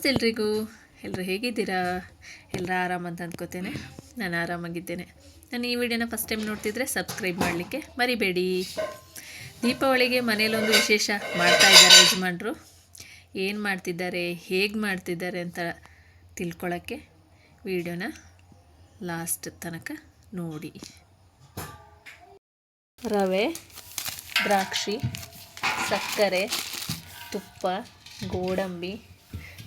ನಮಸ್ತೆ ಎಲ್ರಿಗೂ. ಎಲ್ಲರೂ ಹೇಗಿದ್ದೀರಾ? ಎಲ್ಲರೂ ಆರಾಮ ಅಂತ ಅಂದ್ಕೋತೇನೆ ನಾನು ಆರಾಮಾಗಿದ್ದೇನೆ. ನಾನು ಈ ವಿಡಿಯೋನ ಫಸ್ಟ್ ಟೈಮ್ ನೋಡ್ತಿದ್ರೆ ಸಬ್ಸ್ಕ್ರೈಬ್ ಮಾಡಲಿಕ್ಕೆ ಮರಿಬೇಡಿ. ದೀಪಾವಳಿಗೆ ಮನೇಲೊಂದು ವಿಶೇಷ ಮಾಡ್ತಾ ಇದ್ದಾರೆ ಯಜಮಾನರು. ಏನು ಮಾಡ್ತಿದ್ದಾರೆ? ಹೇಗೆ ಮಾಡ್ತಿದ್ದಾರೆ ಅಂತ ತಿಳ್ಕೊಳ್ಳೋಕ್ಕೆ ವಿಡಿಯೋನ ಲಾಸ್ಟ್ ತನಕ ನೋಡಿ. ರವೆ, ದ್ರಾಕ್ಷಿ, ಸಕ್ಕರೆ, ತುಪ್ಪ, ಗೋಡಂಬಿ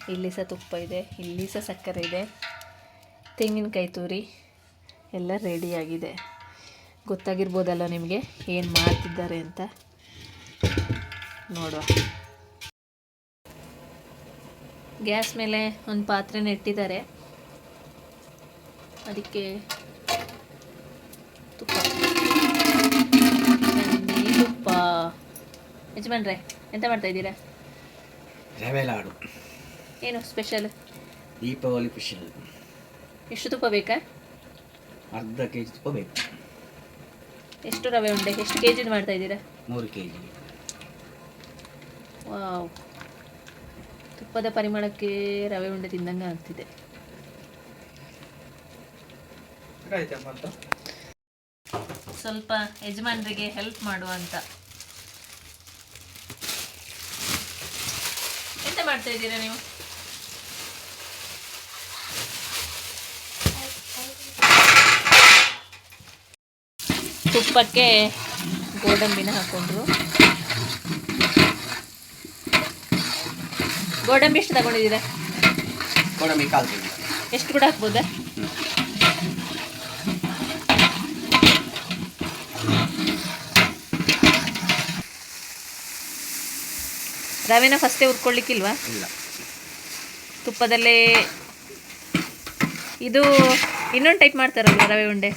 ಇಲ್ಲಿ ಸಹ ತುಪ್ಪ ಇದೆ ಇಲ್ಲಿ ಸಹ ಸಕ್ಕರೆ ಇದೆ, ತೆಂಗಿನಕಾಯಿ ತುರಿ ಎಲ್ಲ ರೆಡಿಯಾಗಿದೆ ಗೊತ್ತಾಗಿರ್ಬೋದಲ್ಲ ನಿಮಗೆ ಏನು ಮಾಡ್ತಿದ್ದಾರೆ ಅಂತ? ನೋಡುವ. ಗ್ಯಾಸ್ ಮೇಲೆ ಒಂದು ಪಾತ್ರೆನ ಇಟ್ಟಿದ್ದಾರೆ. ಅದಕ್ಕೆ ತುಪ್ಪ. ತುಪ್ಪ. ಯಜಮಾನ್ರೆ, ಎಂತ ಮಾಡ್ತಾ ಇದ್ದೀರಾ? ರವೆ ಏನು ಸ್ಪೆಷಲ್? ದೀಪಾವಳಿ ಸ್ಪೆಷಲ್. ಎಷ್ಟು ತುಪ್ಪ ಬೇಕಾ? ಅರ್ಧ ಕೆ ಜಿ ತುಪ್ಪ ಬೇಕು. ಎಷ್ಟು ರವೆ ಉಂಡೆ? ಎಷ್ಟು ಕೆ ಜಿದು ಮಾಡ್ತಾ ಇದ್ದೀರಾ? ಮೂರು ಕೆ ಜಿ ವಾವ್. ತುಪ್ಪದ ಪರಿಮಳಕ್ಕೆ ರವೆ ಉಂಡೆ ತಿಂದಂಗೆ ಆಗ್ತಿದೆ. ಸ್ವಲ್ಪ ಯಜಮಾನರಿಗೆ ಹೆಲ್ಪ್ ಮಾಡುವ ಅಂತ. ಎಂತ ಮಾಡ್ತಾ ಇದ್ದೀರಾ ನೀವು? ತುಪ್ಪಕ್ಕೆ ಗೋಡಂಬಿನ ಹಾಕೊಂಡ್ರು. ಗೋಡಂಬಿ ಎಷ್ಟು ತಗೊಂಡಿದ್ದೀರಾ? ಗೋಡಂಬಿ ಕಾಲು ಕೆ ಜಿ ಎಷ್ಟು ಕೂಡ ಹಾಕ್ಬೋದಾ? ರವೆನ ಫಸ್ಟೇ ಹುರ್ಕೊಳ್ಳಿಕ್ಕಿಲ್ವಾ? ಇಲ್ಲ. ತುಪ್ಪದಲ್ಲೇ ಇದು ಇನ್ನೊಂದು ಟೈಪ್ ಮಾಡ್ತಾರಲ್ವ ರವೆ ಉಂಡೆ?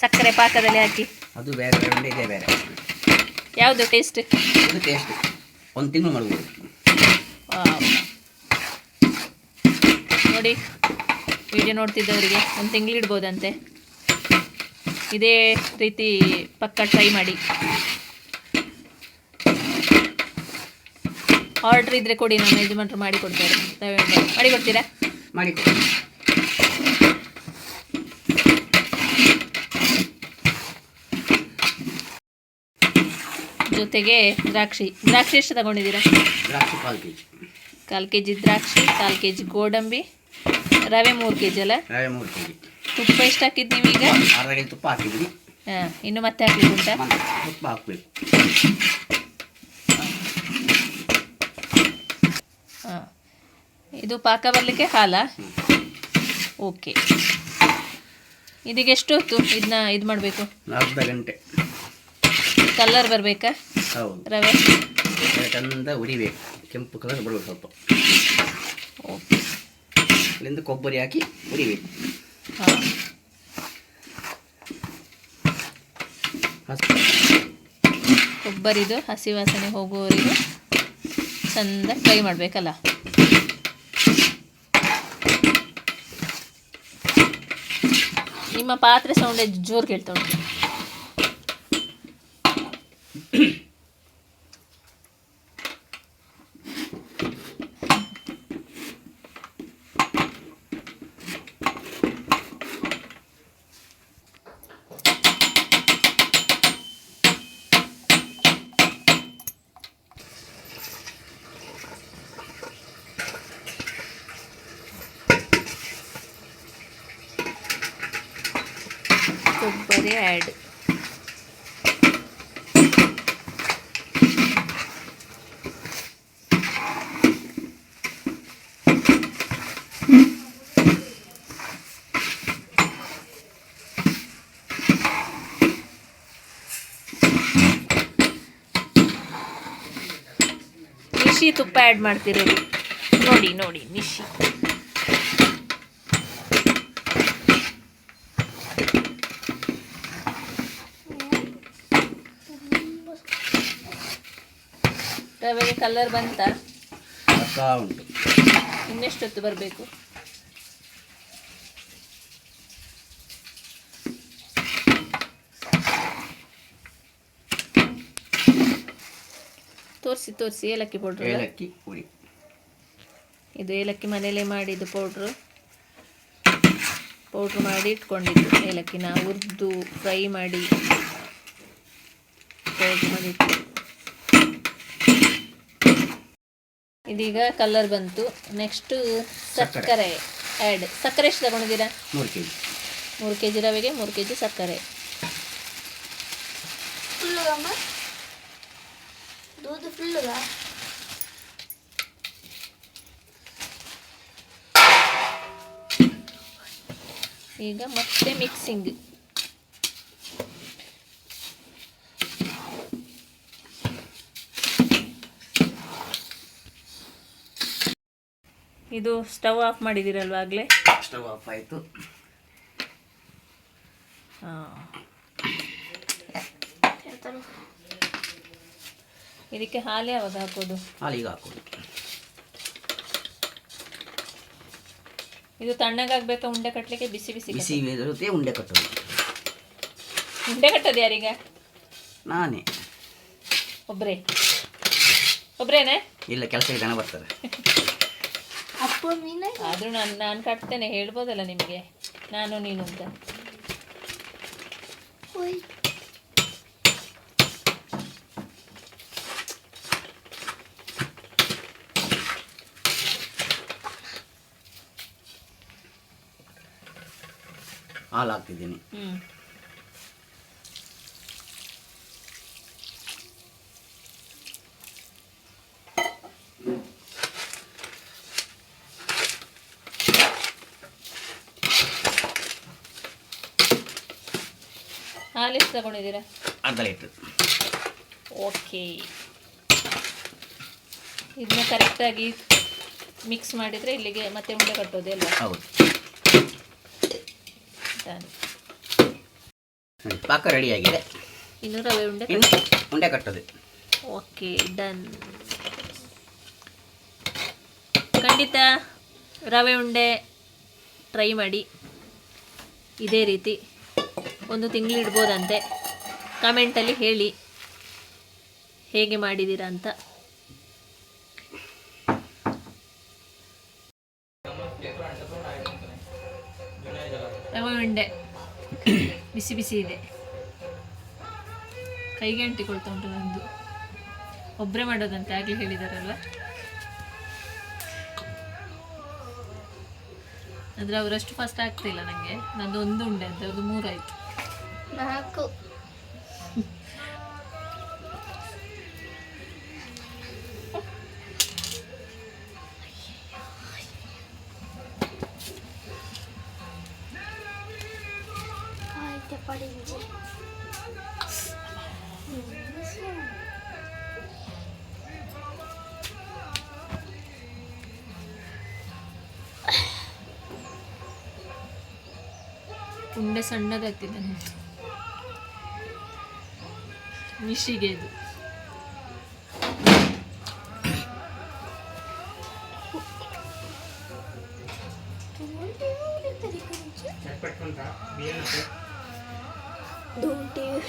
ಸಕ್ಕರೆ ಪಾಕದಲ್ಲಿ ಹಾಕಿ. ಅದು ಬೇರೆ ಬೇರೆ ಇದೆ ಬೇರೆ. ಯಾವುದು ಟೇಸ್ಟ್ ಇದು ಟೇಸ್ಟ್ ಒಂದು ತಿಂಗಳು ಮಾಡ್ಬೋದು. ನೋಡಿ ವಿಡಿಯೋ ನೋಡ್ತಿದ್ದವರಿಗೆ ಒಂದು ತಿಂಗಳು ಇಡ್ಬೋದಂತೆ. ಇದೇ ರೀತಿ ಪಕ್ಕ ಟ್ರೈ ಮಾಡಿ. ಆರ್ಡ್ರ್ ಇದ್ರೆ ಕೊಡಿ ನಮ್ಮ ಯಜಮಾನ್ರು ಮಾಡಿ ಕೊಡ್ತಾರೆ. ಮಾಡಿ ಕೊಡ್ತೀರಾ? ಮಾಡಿ ಕೊಡ್ತೀರಾ ಜೊತೆಗೆ ದ್ರಾಕ್ಷಿ ದ್ರಾಕ್ಷಿ ಎಷ್ಟು ತಗೊಂಡಿದ್ದೀರಾ? ದ್ರಾಕ್ಷಿ ಕಾಲು ಕೆ ಜಿ ಕಾಲು ಕೆ ಜಿ ದ್ರಾಕ್ಷಿ ಕಾಲು ಕೆ ಜಿ ಗೋಡಂಬಿ ರವೆ ಮೂರು ಕೆ ಜಿ ಅಲ್ಲ? ರವೆ ಮೂರು ಕೆ ಜಿ ತುಪ್ಪ ಎಷ್ಟು ಹಾಕಿದ್ದು ಈಗ? ಅರ್ಧ ಕೆ ಜಿ ತುಪ್ಪ ಹಾಕಿದ್ದೀನಿ ಹಾಂ ಇನ್ನು ಮತ್ತೆ ಹಾಕ್ಲಿಕ್ಕೆ ಉಂಟಾ ತುಪ್ಪ ಹಾಕಬೇಕು. ಹಾಂ ಇದು ಪಾಕ ಬರಲಿಕ್ಕೆ ಹಾಲ? ಓಕೆ. ಇದೀಗ ಎಷ್ಟು ಹೊತ್ತು ಇದನ್ನ ಇದು ಮಾಡಬೇಕು? ಅರ್ಧ ಗಂಟೆ. ಕಲರ್ ಬರಬೇಕಾ? ಹೌದು. ರವೆ? ಚಂದ ಉರಿಬೇಕು ಕೆಂಪು ಕಲರ್ ಬರಬೇಕು ಸ್ವಲ್ಪ. ಓಕೆ ಅಲ್ಲಿಂದ ಕೊಬ್ಬರಿ ಹಾಕಿ ಉರಿಬೇಕು ಹಾಂ ಕೊಬ್ಬರಿದು ಹಸಿ ವಾಸನೆ ಹೋಗುವವರೆಗೂ ಚಂದ ಫ್ರೈ ಮಾಡಬೇಕಲ್ಲ? ನಿಮ್ಮ ಪಾತ್ರೆ ಸೌಂಡ್ ಜೋರು ಕೇಳ್ತಾ ಉಂಟು. ಕೊಬ್ಬರಿ ಆ್ಯಡ್ ನಿಶಿ ತುಪ್ಪ ಆ್ಯಡ್ ಮಾಡ್ತಿರೋದು ನೋಡಿ ನೋಡಿ ನಿಶಿ. ರವೆಗೆ ಕಲರ್ ಬಂತ? ಉಂಟು. ಇನ್ನೆಷ್ಟೊತ್ತು ಬರಬೇಕು? ತೋರಿಸಿ ತೋರಿಸಿ ಏಲಕ್ಕಿ ಪೌಡ್ರ್ ಏಲಕ್ಕಿ ಪುಡಿ. ಇದು ಏಲಕ್ಕಿ ಮನೇಲೆ ಮಾಡಿದ್ದು ಪೌಡ್ರು ಪೌಡ್ರ್ ಮಾಡಿ ಇಟ್ಕೊಂಡಿದ್ದು. ಏಲಕ್ಕಿನ ಹುರಿದು ಫ್ರೈ ಮಾಡಿ ಪೌಡ್ರ್ ಮಾಡಿಟ್ಟು ಇದೀಗ ಕಲರ್ ಬಂತು. ನೆಕ್ಸ್ಟು ಸಕ್ಕರೆ ಆ್ಯಡ್ ಸಕ್ಕರೆ ಎಷ್ಟು ತಗೊಂಡಿದ್ದೀರಾ? ಮೂರು ಕೆ ಜಿ ಮೂರು ಕೆ ಜಿ ರವೆಗೆ ಮೂರು ಕೆ ಜಿ ಸಕ್ಕರೆ ಈಗ ಮತ್ತೆ ಮಿಕ್ಸಿಂಗ್ ಇದು ಸ್ಟವ್ ಆಫ್ ಮಾಡಿದ್ದೀರಲ್ವ ಆಗಲೇ? ಸ್ಟವ್ ಆಫ್ ಆಯಿತು. ಇದಕ್ಕೆ ಹಾಲು ಯಾವಾಗ ಹಾಕೋದು? ಹಾಲಿಗೆ ಹಾಕೋದು. ಇದು ತಣ್ಣಗಾಗಬೇಕಾ ಉಂಡೆ ಕಟ್ಟಲಿಕ್ಕೆ ಬಿಸಿ ಬಿಸಿ ಬಿಸಿ ಇರುತ್ತೆ ಉಂಡೆ ಕಟ್ಟೋದು. ಉಂಡೆ ಕಟ್ಟೋದು ಯಾರಿಗೆ? ನಾನೇ. ಒಬ್ಬರೇ ಒಬ್ಬರೇನೆ ಇಲ್ಲ ಕೆಲಸ ಜನ ಬರ್ತಾರೆ. ಆದರೂ ನಾನು ನಾನು ಕಟ್ತೇನೆ ಹೇಳ್ಬೋದಲ್ಲ ನಿಮಗೆ? ನಾನು ನೀನು ಅಂತ. ಹಾಲು ಹಾಕ್ತಿದ್ದೀನಿ. ಹಾಲು ಎಷ್ಟು ತಗೊಂಡಿದ್ದೀರಾ? ಅರ್ಧ ಲೀಟ್ರ್ ಓಕೆ ಇದನ್ನ ಕರೆಕ್ಟಾಗಿ ಮಿಕ್ಸ್ ಮಾಡಿದರೆ ಇಲ್ಲಿಗೆ ಮತ್ತೆ ಉಂಡೆ ಕಟ್ಟೋದೇ ಅಲ್ವಾ? ಹೌದು. ನೋಡಿ ಪಾಕ ರೆಡಿಯಾಗಿದೆ ಇನ್ನು ರವೆ ಉಂಡೆ ಇನ್ನು ಉಂಡೆ ಕಟ್ಟೋದು. ಓಕೆ ಡನ್ ಖಂಡಿತ ರವೆ ಉಂಡೆ ಟ್ರೈ ಮಾಡಿ. ಇದೇ ರೀತಿ. ಒಂದು ತಿಂಗಳು ಇಡ್ಬೋದಂತೆ. ಕಮೆಂಟಲ್ಲಿ ಹೇಳಿ. ಹೇಗೆ ಮಾಡಿದ್ದೀರಾ ಅಂತ. ಉಂಡೆ. ಬಿಸಿ ಬಿಸಿ ಇದೆ. ಕೈಗೆ ಅಂಟಿಕೊಳ್ತಾ ಉಂಟು ನಂದು. ಒಬ್ಬರೇ ಮಾಡೋದಂತೆ, ಆಗಲೇ ಹೇಳಿದಾರಲ್ವ? ಅಂದರೆ ಅವರಷ್ಟು ಫಸ್ಟ್ ಆಗ್ತಿಲ್ಲ ನನಗೆ ನಂದು ಒಂದು ಉಂಡೆ ಅಂತ ಅದು ಮೂರಾಯ್ತು. ನಾಲ್ಕು ಪಡಿಂಜಿ ಉಂಡೆ ಸಣ್ಣದಾಗ್ತಿದೆ ನಿಶಿಗೆ ಇದು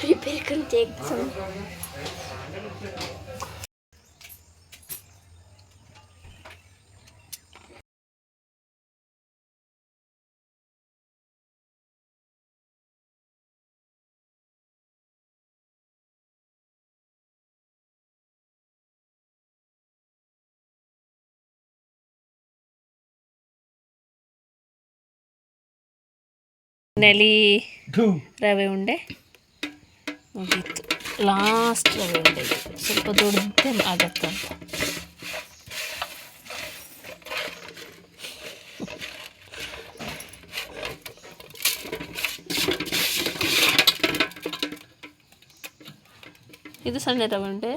ರಿಪೇರ್ ಕಂತೆ ಎಕ್ಸಾಮ್ నెలి ರವೆ ಉಂಡೆ ಮುಗೀತು ಲಾಸ್ಟ್ ರವೆ ಉಂಡೆ ಸ್ವಲ್ಪ ದೊಡ್ಡದೇ ಆಗತ್ತಂತ ಇದು ಸಣ್ಣ ರವೆ ಉಂಡೆ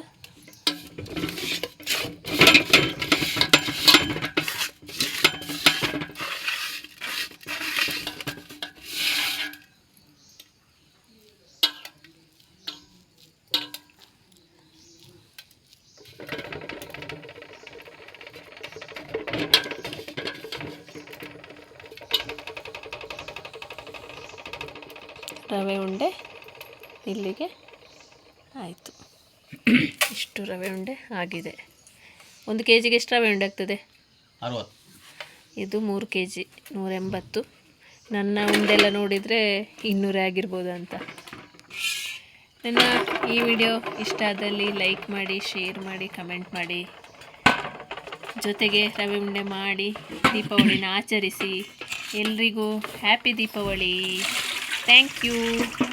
ರವೆ ಉಂಡೆ ಇಲ್ಲಿಗೆ ಆಯಿತು. ಇಷ್ಟು ರವೆ ಉಂಡೆ ಆಗಿದೆ. ಒಂದು ಕೆ ಜಿಗೆ ಎಷ್ಟು ರವೆ ಉಂಡೆ ಆಗ್ತದೆ? ಅರವತ್ತು. ಇದು ಮೂರು ಕೆ ಜಿ ನೂರೆಂಬತ್ತು. ನನ್ನ ಉಂಡೆಲ್ಲ ನೋಡಿದರೆ ಇನ್ನೂರೇ ಆಗಿರ್ಬೋದು ಅಂತ. ನನ್ನ ಈ ವಿಡಿಯೋ ಇಷ್ಟ ಆದಲ್ಲಿ ಲೈಕ್ ಮಾಡಿ ಶೇರ್ ಮಾಡಿ ಕಮೆಂಟ್ ಮಾಡಿ. ಜೊತೆಗೆ ರವೆ ಉಂಡೆ ಮಾಡಿ ದೀಪಾವಳಿನ ಆಚರಿಸಿ. ಎಲ್ರಿಗೂ ಹ್ಯಾಪಿ ದೀಪಾವಳಿ. Thank you.